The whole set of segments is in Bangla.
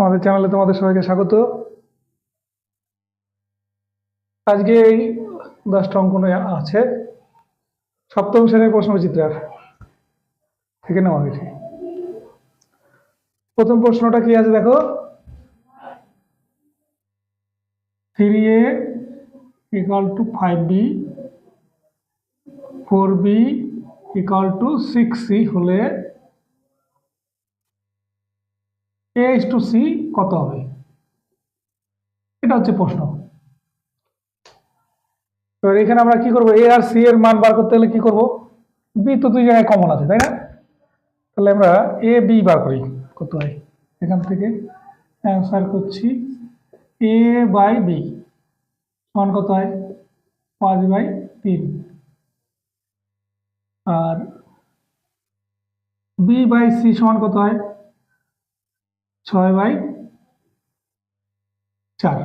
আমাদের চ্যানেলে তোমাদের সবাইকে স্বাগত। আজকে এই দশটা অঙ্ক আছে। সপ্তম শ্রেণির প্রশ্নবিচিত্রার থেকে নেওয়া হয়েছে প্রথম প্রশ্নটা কি আছে দেখো? Three A equal to five B four B equal to six C হলে এ ইস টু সি কত হবে? এটা হচ্ছে প্রশ্ন। এবার এখানে আমরা কি করব? এ আর সি এর মান বার করতে হলে কি করব? বি তো দুই জায়গায় কমন আছে, তাই না? তাহলে আমরা এ বি বার করি। কত হয়? এখান থেকে অ্যান্সার করছি এ বাই বি সমান কত হয়? পাঁচ বাই তিন। আর বি বাই সি সমান কত হয়? ছয় বাই চার।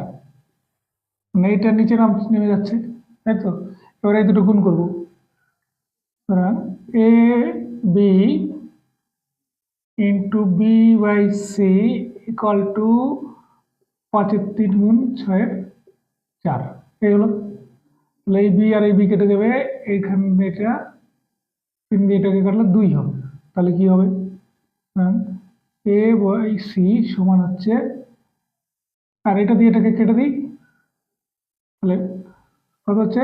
মানে এইটার নিচে নাম নেমে যাচ্ছে, তাই তো? এবার এই দুটো গুণ করব। সুতরাং A B into B by C equal to পাঁচের তিন গুণ ছয়ের চার। এই হলো। তাহলে এই বি আর এই বি কেটে যাবে। এইখানে এটা তিন দিয়ে এটাকে কাটলে দুই হবে। তাহলে কি হবে? এ বাই সি সমান হচ্ছে, আর এটা দিয়ে এটাকে কেটে দিই, তাহলে কত হচ্ছে?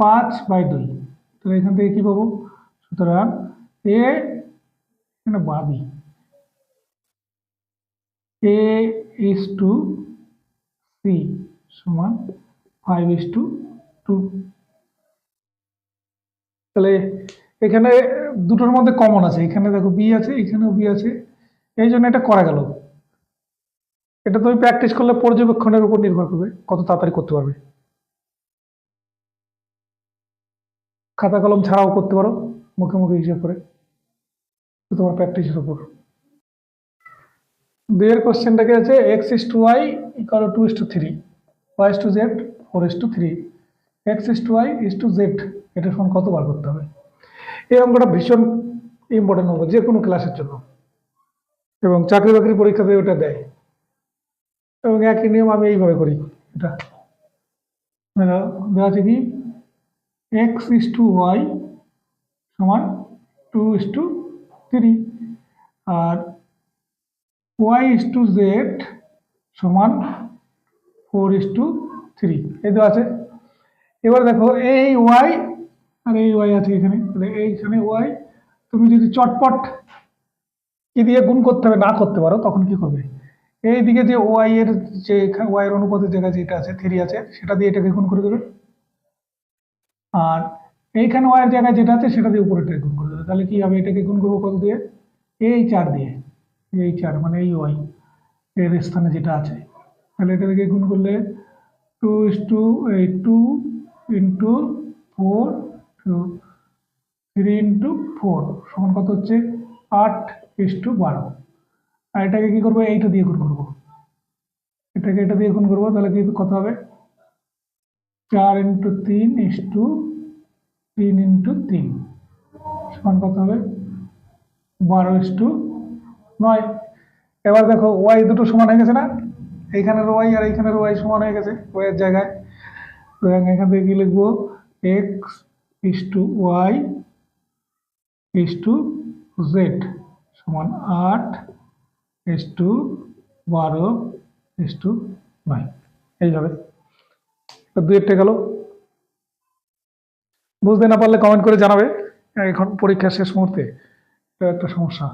পাঁচ বাই দুই। তাহলে এখান থেকে কি পাবো? সুতরাং এ এখানে বাবি এ ইস টু সি সমান ফাইভ ইস টু টু তাহলে এখানে দুটোর মধ্যে কমন আছে। এখানে দেখো বি আছে, এখানেও বি আছে। এই জন্য এটা করা গেল। এটা তুমি প্র্যাকটিস করলে পর্যবেক্ষণের উপর নির্ভর করবে, কত তাড়াতাড়ি করতে পারবে। খাতা কলম ছাড়াও করতে পারো, মুখে মুখে হিসেব করে। তোমার প্র্যাকটিসের উপর। দুইয়ের কোশ্চেনটাকে আছে? X is to Y equal two is to three Y is to Z four is to three X is to Y is to Z এটার সমান কত বার করতে হবে? এই অঙ্কটা ভীষণ ইম্পর্টেন্ট অঙ্ক যে কোনো ক্লাসের জন্য। এবং চাকরি বাকরি পরীক্ষাতে ওটা দেয়। এবং একই নিয়ম আমি এইভাবে করি এটা। দেখো, দেওয়া আছে কি? এক্স ইস টু ওয়াই সমান টু ইস টু থ্রি আর ওয়াই ইস টু জেড সমান ফোর ইস টু থ্রি এই তো আছে। এবার দেখো এই ওয়াই আর এই ওয়াই আছে এখানে। এইখানে ওয়াই তুমি যদি চটপট কি দিয়ে গুণ করতে হবে, না করতে পারো, তখন কি করবে? এই দিকে যে ওয়াই এর যে ওয়াই এর অনুপাতের জায়গায় যেটা আছে থ্রি আছে, সেটা দিয়ে এটাকে গুণ করে দেবে। আর এইখানে ওয়াই এর জায়গায় যেটা আছে, সেটা দিয়ে উপরেটাকে গুণ করে দেবে। তাহলে কি হবে? এটাকে গুণ করব কত দিয়ে? এই চার দিয়ে। এই চার মানে এই ওয়াই এর স্থানে যেটা আছে। তাহলে এটাকে গুণ করলে টু ইস টু এই two into four to three into four সমান কত হচ্ছে? আট ইস টু বারো আর এটাকে কী করব? এইটা দিয়ে গুণ করব। এটাকে এটা দিয়ে গুণ করব, তাহলে কি কত হবে? চার ইন্টু তিন ইস টু তিন ইন্টু তিন। সমান কত হবে? বারো ইস টু নয়। এবার দেখো ওয়াই দুটো সমান হয়ে গেছে না? এইখানের ওয়াই আর এইখানের ওয়াই সমান হয়ে গেছে ওয়াইয়ের জায়গায়। সুতরাং এখান থেকে কি লিখব? X is to Y is to Z সমান আট ইস টু বারো ইস টু নয়। এইভাবে দুইটা গেল। বুঝতে না পারলে কমেন্ট করে জানাবে। এখন পরীক্ষার শেষ মুহূর্তে। এটা একটা সমস্যা।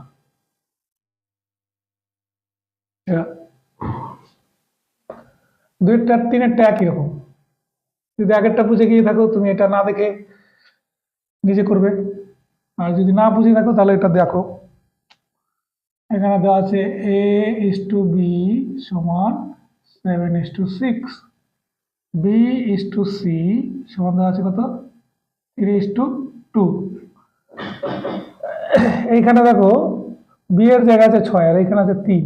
দুইটা, তিনেরটা একই রকম। যদি আগেরটা বুঝে গিয়ে থাকো, তুমি এটা না দেখে নিজে করবে। আর যদি না বুঝে থাকো, তাহলে এটা দেখো। এখানে দেওয়া আছে এ ইস টু বি সমান seven is to six B is to C সমান দেওয়া আছে কত? থ্রি ইস টু টু এইখানে দেখো বি এর জায়গা আছে ছয় আর এইখানে আছে তিন।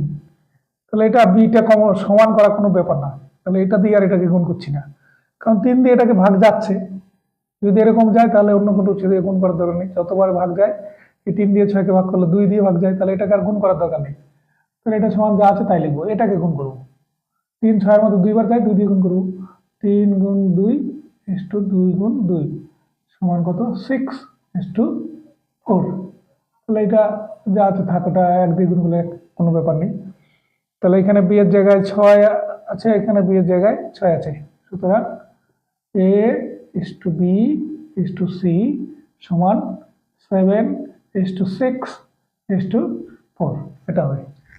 তাহলে এটা বিটা কম, সমান করা কোনো ব্যাপার না। তাহলে এটা দিয়ে আর এটাকে গুণ করছি না। কারণ তিন দিয়ে এটাকে ভাগ যাচ্ছে। যদি এরকম যায়, তাহলে অন্য কোনো দিয়ে গুণ করার দরকার নেই। যতবার ভাগ যায় এই তিন দিয়ে ছয়কে ভাগ করলে দুই দিয়ে ভাগ যায়, তাহলে এটাকে আর গুণ করার দরকার নেই। তাহলে এটা সমান যা আছে তাই লিখব, এটাকে গুণ করব। তিন ছয়ের মধ্যে দুইবার তাই দুই দিয়ে গুণ করব। তিন গুণ দুই ইস টু দুই গুণ দুই সমান কত? Six is to four. তাহলে এটা যা আছে থাক, ওটা এক দিয়ে গুণ করলে কোনো ব্যাপার নেই। তাহলে এখানে বিয়ের জায়গায় ছয় আছে, এখানে বিয়ের জায়গায় ছয় আছে। সুতরাং A is to B is to C সমান seven is to six is to four এটা হবে।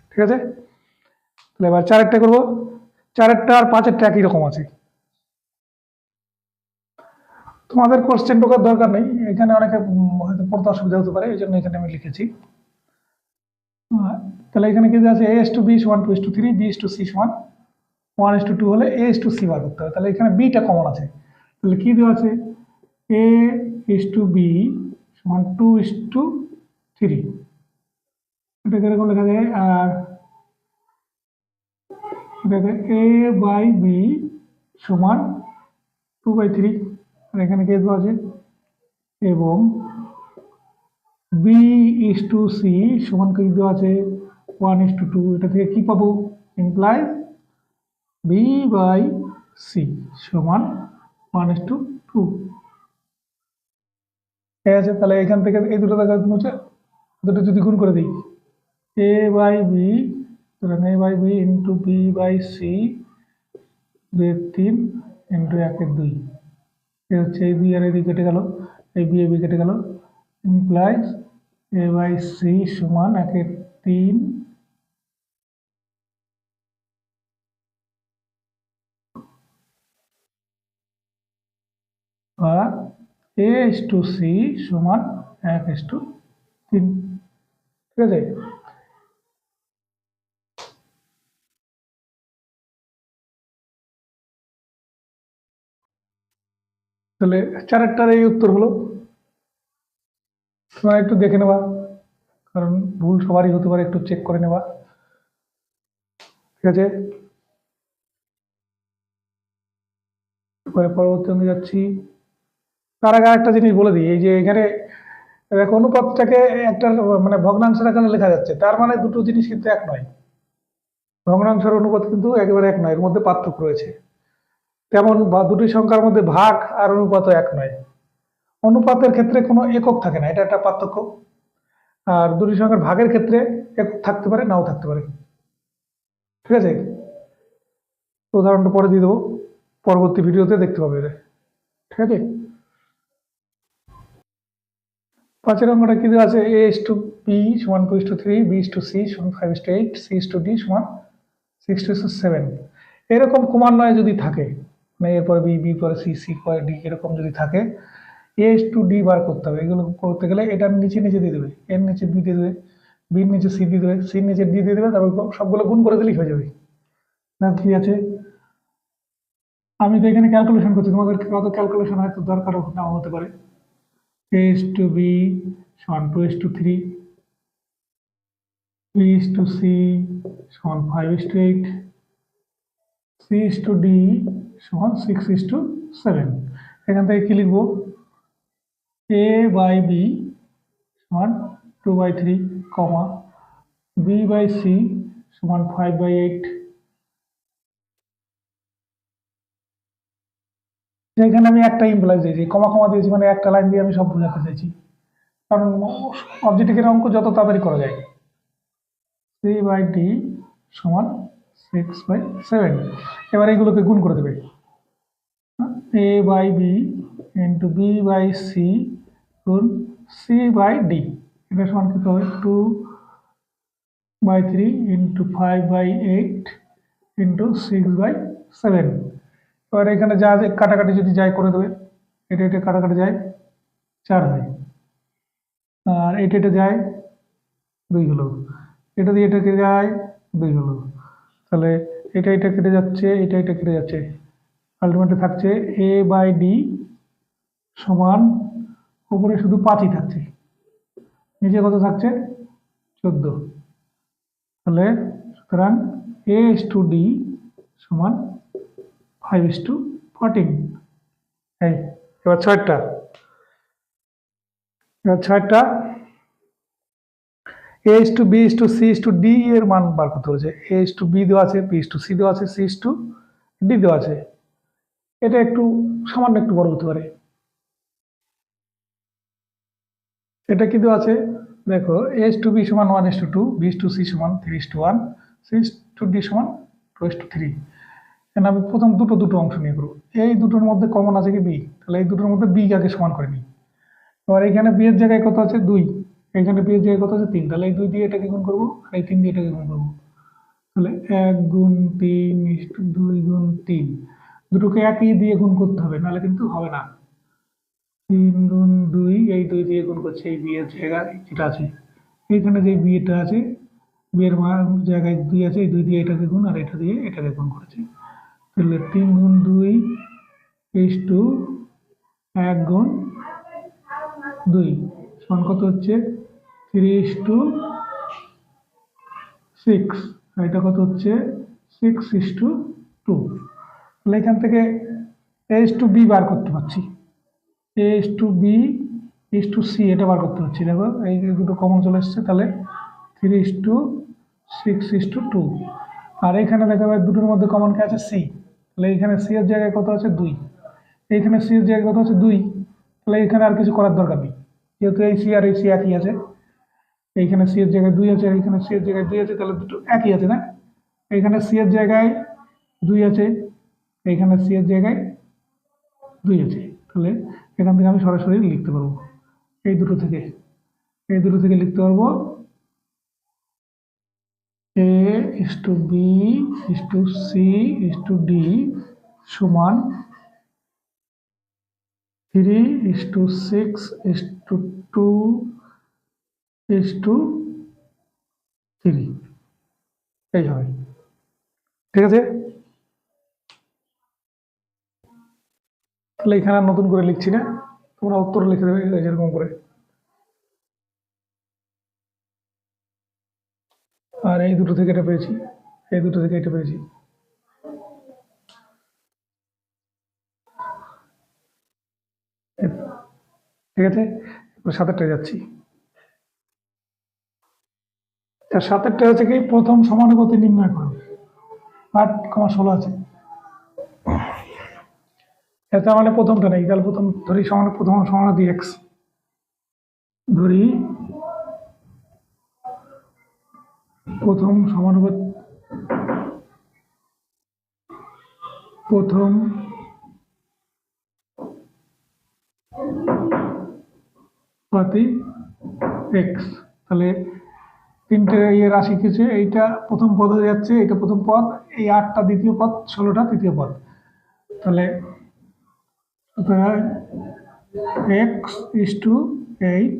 ঠিক আছে? তাহলে এবার চারেরটা করব। চারেরটা আর পাঁচেরটা একই রকম আছে। তোমাদের কোশ্চেন ঢোকার দরকার নেই। এখানে অনেকে হয়তো পড়তে অসুবিধা হতে পারে এই জন্য এখানে আমি লিখেছি। তাহলে এখানে কি আছে? এস টু বি সমান two is to three B is to C সমান ওয়ান এস টু টু হলে এস টু সি বার করতে হবে। তাহলে এখানে বিটা কমন আছে। তাহলে কি দেওয়া আছে? এ ইস টু বি সমান টু ইস টু থ্রি। এটা কীরকম লেখা যায়, আর এটাকে এ বাই বি সমান টু বাই থ্রি। আর এখানে কে দেওয়া আছে? এবং বি ইস টু সি সমান কি দেওয়া আছে? One is to two. এটা থেকে কি পাবো? ইমপ্লাই বি বাই সি সমান ওয়ান ইস টু টু। ঠিক আছে, তাহলে এখান থেকে এই দুটো দেখা মুছে দুটো যদি গুণ করে দিই এ বাই বি সুতরাং A by B into B by C দুয়ের তিন ইন্টু একের দুই। এ হচ্ছে এই দুই আর এই কেটে গেল। এই বি এ বি কেটে গেল। ইমপ্লাইজ এ বাই সি সমান একের তিন। বা এস টু সি সমান এক এস টু তিন। ঠিক আছে? তাহলে চারেরটার এই উত্তর হলো। তোমরা একটু দেখে নেবা, কারণ ভুল সবারই হতে পারে, একটু চেক করে নেবা। ঠিক আছে? পরবর্তী যাচ্ছি। তার আগে একটা জিনিস বলে দিই, এই যে এখানে দেখো অনুপাতটাকে একটা মানে ভগ্নাংশের আকারে লেখা যাচ্ছে। তার মানে দুটো জিনিস কিন্তু এক নয়। ভগ্নাংশের অনুপাত কিন্তু একেবারে এক নয়, এর মধ্যে পার্থক্য রয়েছে। তেমন দুটি সংখ্যার মধ্যে ভাগ আর অনুপাতও এক নয়। অনুপাতের ক্ষেত্রে কোনো একক থাকে না, এটা একটা পার্থক্য। আর দুটি সংখ্যার ভাগের ক্ষেত্রে একক থাকতে পারে, নাও থাকতে পারে। ঠিক আছে? উদাহরণটা পরে দিয়ে দেবো। পরবর্তী ভিডিওতে দেখতে পাবে। ঠিক আছে? পাঁচের অঙ্কটা কি দেওয়া আছে? এ ইস টু বি সমান two is to three B is to C সমান five is to eight C is to D সমান সিক্স টু সেভেন এরকম ক্রমান্বয়ে যদি থাকে মানে এরপরে বি বি পরে সি সি পরে ডি এরকম যদি থাকে এ ইস টু ডি বার করতে হবে। এগুলো করতে গেলে এটার নিচে নিচে দিয়ে দেবে। এর নিচে বি দিয়ে দেবে বির নিচে সি দিয়ে দেবে সির নিচে ডি দিয়ে দেবে, তারপর সবগুলো গুণ করে দিলেই হয়ে যাবে। না কি আছে। আমি তো এখানে ক্যালকুলেশন করছি, তোমাদের কত ক্যালকুলেশন হয়তো দরকার নাও হতে পারে। Is to b সমান two is to three b is to c সমান five is to eight c is to d সমান সিক্স is to সেভেন এখান থেকে কি লিখব? A বাই b সমান two by three comma b by c সমান ফাইভ বাই এইট যেখানে আমি একটা ইমপ্লয় দিয়েছি কমা কমা দিয়েছি মানে একটা লাইন দিয়ে আমি সব বোঝাতে চাইছি। কারণ অবজেক্টিভের অঙ্ক যত তাড়াতাড়ি করা যায়। সি বাই ডি সমান সিক্স বাই সেভেন এবার এগুলোকে গুণ করে দেবে। A by B into B by C গুণ সি বাই ডি এটা সমান কত হবে? Two by three into five by eight into six by seven এবার এখানে যা কাটাকাটি যদি যাই করে দেবে, এটা এটা কাটাকাটি যায় চার হয় আর এটা এটা যায় দুই হলো। এটা দিয়ে এটা কেটে যায় দুই হলো। তাহলে এটা এটা কেটে যাচ্ছে, এটা এটা কেটে যাচ্ছে। আলটিমেটলি থাকছে এ বাই ডি সমান উপরে শুধু পাঁচই থাকছে। নিচে কত থাকছে? চোদ্দ। তাহলে সুতরাং এস টু ডি সমান ফাইভ ইস টু ফোরটিন এই এবার ছয়টা এবার ছয়টা A is to B is to C is to D এর মান বার করতে বলেছে এ ইস টু বি দেওয়া আছে বি ইস টু সি দেওয়া আছে সি ইস টু ডি দেওয়া আছে এটা একটু সামান্য একটু বড় হতে পারে এটা কি দেওয়া আছে দেখো এস টু বি সমান one is to two B to C সমান three to one C to D সমান টু এস টু থ্রি এখানে আমি প্রথম দুটো দুটো অংশ নিয়ে করব? এই দুটোর মধ্যে কমন আছে কি বি তাহলে এই দুটোর মধ্যে বি আগে সমান করে নিই। এবার এখানে বি এর জায়গায় কত আছে? দুই। এখানে বি এর জায়গায় কত আছে? তিন। তাহলে এই দুই দিয়ে এটাকে গুণ করব আর এই তিন দিয়ে এটাকে গুণ করব। তাহলে এক গুণ তিন দুই গুণ তিন। দুটোকে একই দিয়ে গুণ করতে হবে, নাহলে কিন্তু হবে না। তিন গুণ দুই, এই দুই দিয়ে গুণ করছে, এই বিয়ের জায়গায় যেটা আছে। এইখানে যে বিয়েটা আছে বিয়ের জায়গায় দুই আছে, এই দুই দিয়ে এটাকে গুণ আর এটা দিয়ে এটাকে গুণ করেছে। তাহলে তিন গুণ দুই ইস টু এক গুণ দুই। সমান কত হচ্ছে? থ্রি ইস টু সিক্স এটা কত হচ্ছে? সিক্স ইস টু টু তাহলে এখান থেকে এস টু বি বার করতে পারছি। A is to B is to C এটা বার করতে পারছি। দেখো, এই দুটো কমন চলে এসছে, তাহলে three is to six is to two আর এখানে দেখা যাবে দুটোর মধ্যে কমন কে আছে? সি তাহলে এখানে সি এর জায়গায় কত আছে? দুই। এইখানে সি এর জায়গায় কত আছে? দুই। তাহলে এখানে আর কিছু করার দরকার নেই। যেহেতু এই সি আর এই সি একই আছে। এইখানে সি এর জায়গায় দুই আছে, এইখানে সি এর জায়গায় দুই আছে, তাহলে দুটো একই আছে না? এইখানে সি এর জায়গায় দুই আছে, এইখানে সি এর জায়গায় দুই আছে। তাহলে এখান থেকে আমি সরাসরি লিখতে পারব। এই দুটো থেকে, এই দুটো থেকে লিখতে পারব A is to B is to C is to D সমান three is to six is to two is to three এই হবে ঠিক আছে? তাহলে এখানে নতুন করে লিখছি না, তোমরা উত্তর লিখে দেবে এরকম করে। আর এই দুটো থেকে এটা পেয়েছি। এই দুটো থেকে এটা পেয়েছি। ঠিক আছে? এবার সাতেরটা যাচ্ছি। সাতেরটা হচ্ছে কি, প্রথম সমানুপাতি নির্ণয় করো। আট কমা ষোলো আছে। এটা মানে প্রথমটা নেই। তাহলে প্রথম ধরি সমান প্রথম সমানুপাতি এক্স ধরি প্রথম সমানুপাত প্রথম পাতি এক্স তাহলে তিনটে ইয়ে রাশি কিছু এইটা প্রথম পদ হয়ে যাচ্ছে, এটা প্রথম পদ, এই আটটা দ্বিতীয় পদ, ষোলোটা তৃতীয় পদ। তাহলে X is to eight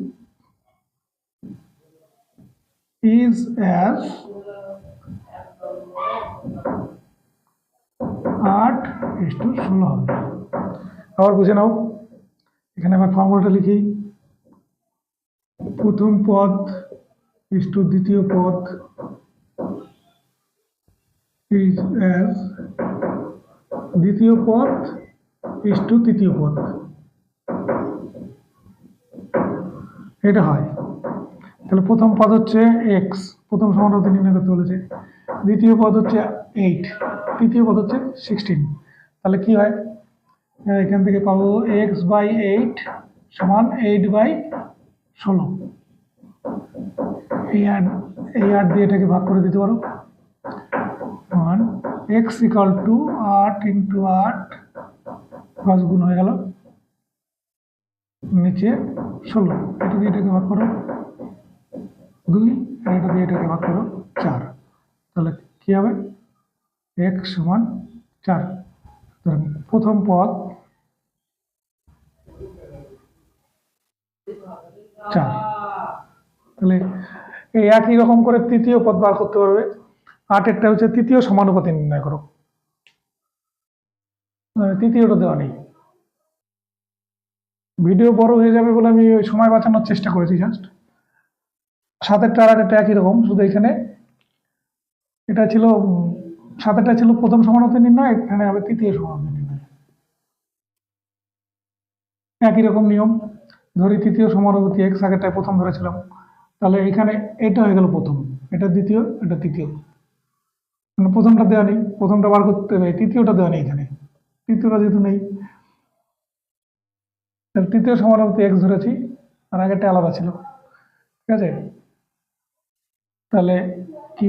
is as আট ইস টু ষোলো হবে। আবার বুঝে নাও, এখানে আমার ফর্মুলাটা লিখি। প্রথম পদ ইস টু দ্বিতীয় পদ ইজ অ্যাজ দ্বিতীয় পদ ইস টু তৃতীয় পদ। এটা হয়। তাহলে প্রথম পদ হচ্ছে এক্স প্রথম সমানুপাতি নির্ণয় করতে বলেছে। দ্বিতীয় পদ হচ্ছে এইট তৃতীয় পদ হচ্ছে সিক্সটিন তাহলে কি হয়? এখান থেকে পাবো এক্স বাই এইট সমান এইট বাই ষোলো। এই আট এই আট দিয়ে এটাকে ভাগ করে দিতে পারো। ওয়ান এক্স ইকাল টু আট ইন্টু আট পাঁচ গুণ হয়ে গেল নিচে ষোলো। এটা দিয়ে এটাকে ভাগ করো। দুই আর এটা দিয়ে এটাকে ভাগ করো চার। তাহলে কি হবে? এক সমান চার। প্রথম পদ চার। তাহলে এই একই রকম করে তৃতীয় পদ বার করতে পারবে। আটেরটা হচ্ছে তৃতীয় সমানুপাতি নির্ণয় করো। তৃতীয়টা দেওয়া নেই। ভিডিও বড় হয়ে যাবে বলে আমি ওই সময় বাঁচানোর চেষ্টা করেছি জাস্ট সাতেরটা আর আটেরটা একই রকম শুধু এখানে? এটা ছিল সাতেরটা ছিল প্রথম সমানুপাতি নির্ণয়, এখানে হবে তৃতীয় সমানুপাতি নির্ণয়। একই রকম নিয়ম। ধরি তৃতীয় সমানুপাতি এক্স আগেরটায় প্রথম ধরেছিলাম। তাহলে এখানে এটা হয়ে গেল প্রথম। এটা দ্বিতীয়, এটা তৃতীয়। মানে প্রথমটা দেওয়া নেই, প্রথমটা বার করতে হবে তৃতীয়টা দেওয়া নেই এখানে। তৃতীয়টা যেহেতু নেই তৃতীয় সমানুপাতি এক্স ধরেছি, আর আগেরটা আলাদা ছিল। ঠিক আছে? তাহলে কি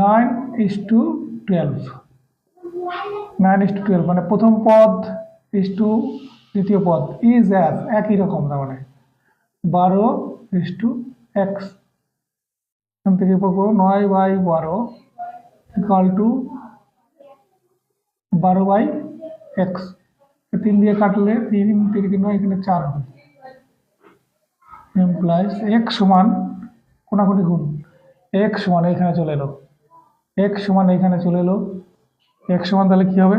nine is to twelve nine is to twelve মানে প্রথম পদ ইস টু দ্বিতীয় পদ। ইজ অ্যাজ একই রকম তার মানে। বারো ইস টু এক্স এখান থেকে পাবো নয় বাই বারো ইকাল টু বারো বাই এক্স তিন দিয়ে কাটলে তিন তিরিকে নয়, এখানে চার হবে। এমপ্লয়েস এক্স সমান কোনাকুনি গুণ। এক সমান এখানে চলে এলো। এক সমান এখানে চলে এলো। এক সমান তাহলে কি হবে?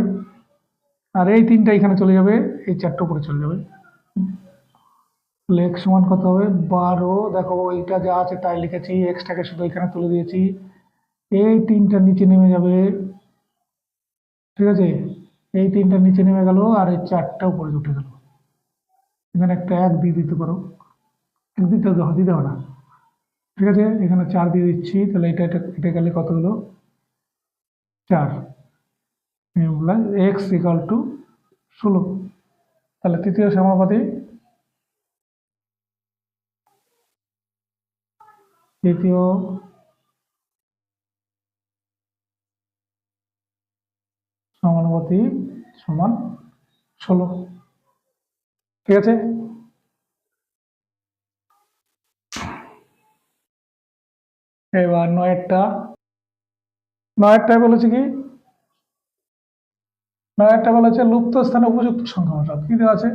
আর এই তিনটা এখানে চলে যাবে, এই চারটা উপরে চলে যাবে। এক সমান কত হবে? বারো। দেখো, এইটা যা আছে তাই লিখেছি এক্সটাকে শুধু এখানে তুলে দিয়েছি। এই তিনটা নিচে নেমে যাবে। ঠিক আছে? এই তিনটা নিচে নেমে গেল আর এই চারটা উপরে উঠে গেল। এখানে একটা এক দিয়ে দিতে পারো। এক দিতে দিতে হবে না। ঠিক আছে? এখানে চার দিয়ে দিচ্ছি। তাহলে এটা এটা এটা গেলে কত হলো? চার। এক্স ইকাল টু ষোলো। তাহলে তৃতীয় সমাপতি। তৃতীয় সমানুপাতি সমান ষোলো। ঠিক আছে? এবার নয়েরটা, নয়েরটায় বলেছে কি? নয়েরটা বলেছে লুপ্ত স্থানে উপযুক্ত সংখ্যা অনুসার কি দেওয়া আছে?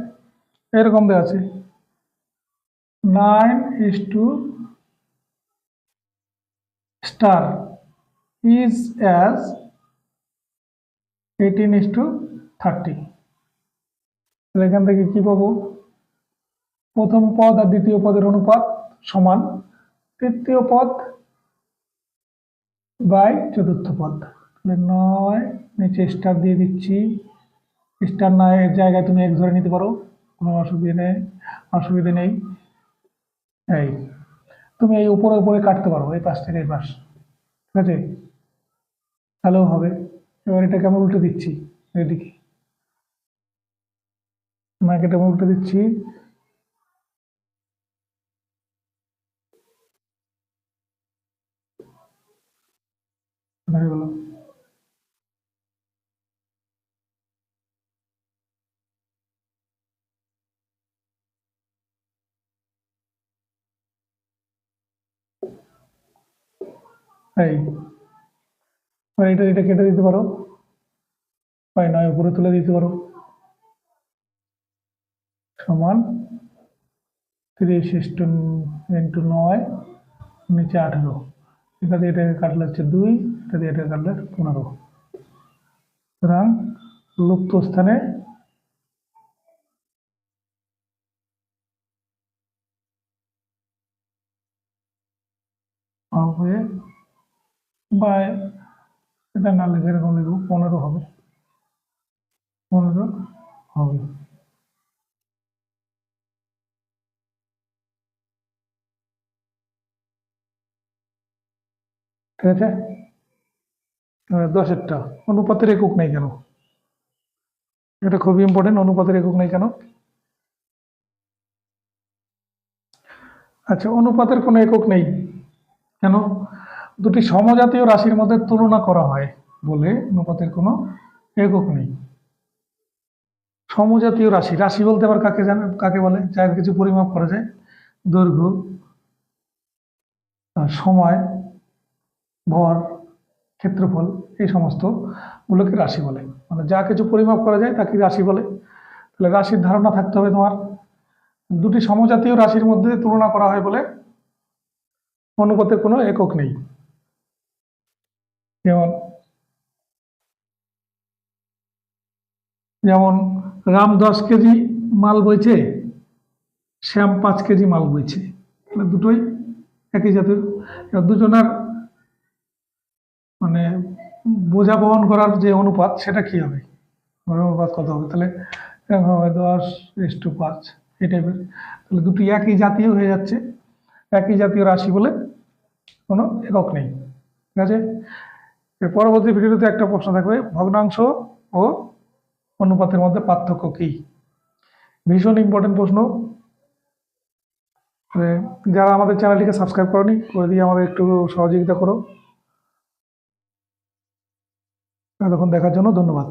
এরকম দেওয়া আছে। Nine is to star is as eighteen is to thirty. এখান থেকে কি পাবো? প্রথম পদ আর দ্বিতীয় পদের অনুপাত সমান। তৃতীয় পদ বাই চতুর্থ পদ। তাহলে নয়, নিচে স্টার দিয়ে দিচ্ছি। স্টার নয় এর জায়গায় তুমি এক ধরে নিতে পারো, কোনো অসুবিধা নেই অসুবিধা নেই। এই, তুমি এই উপরে উপরে কাটতে পারো, এই পাশ থেকে এই পাশ, ঠিক আছে? তাহলেও হবে। এবার এটাকে আমি উল্টে দিচ্ছি, এদিকে। মার্কেটে আমি উল্টে দিচ্ছি। এই এবার এটা এটা কেটে দিতে পারো। পাই নয়, উপরে তুলে দিতে পারো। সমান তিরিশ ইস্টু ইন্টু নয়, নিচে আঠেরো। দিয়ে এটাকে কাটলে হচ্ছে দুই। এটা দিয়ে এটাকে কাটলে পনেরো। সুতরাং লুপ্ত স্থানে হবে বা এটা না লিখে এরকম লিখব, পনেরো হবে। পনেরো হবে। ঠিক আছে? দশেরটা। অনুপাতের একক নেই কেন? এটা খুবই ইম্পর্টেন্ট অনুপাতের একক নেই কেন? আচ্ছা অনুপাতের কোনো একক নেই কেন? দুটি সমজাতীয় রাশির মধ্যে তুলনা করা হয় বলে অনুপাতের কোনো একক নেই। সমজাতীয় রাশি রাশি বলতে আবার কাকে জানে, কাকে বলে? যার কিছু পরিমাপ করা যায়। দৈর্ঘ্য সময়, ভর ক্ষেত্রফল এই সমস্ত গুলোকে রাশি বলে। মানে যা কিছু পরিমাপ করা যায় তাকে রাশি বলে। তাহলে রাশির ধারণা থাকতে হবে তোমার। দুটি সমজাতীয় রাশির মধ্যে তুলনা করা হয় বলে অনুপাতের কোনো একক নেই। যেমন যেমন রাম দশ কেজি মাল বইছে, শ্যাম পাঁচ কেজি মাল বইছে। দুটোই একই জাতীয়। দুজনের মানে বোঝা বহন করার যে অনুপাত সেটা কি হবে? অনুপাত কত হবে? তাহলে এরকম হবে দশ ইস টু পাঁচ এই টাইপের তাহলে দুটি একই জাতীয় হয়ে যাচ্ছে। একই জাতীয় রাশি বলে কোনো একক নেই। ঠিক আছে? পরবর্তী ভিডিওতে একটা প্রশ্ন থাকবে ভগ্নাংশ ও অনুপাতের মধ্যে পার্থক্য কী? ভীষণ ইম্পর্টেন্ট প্রশ্ন। এ, যারা আমাদের চ্যানেলটিকে সাবস্ক্রাইব করনি করে দিয়ে আমাদের একটু সহযোগিতা করো। এতক্ষণ দেখার জন্য ধন্যবাদ।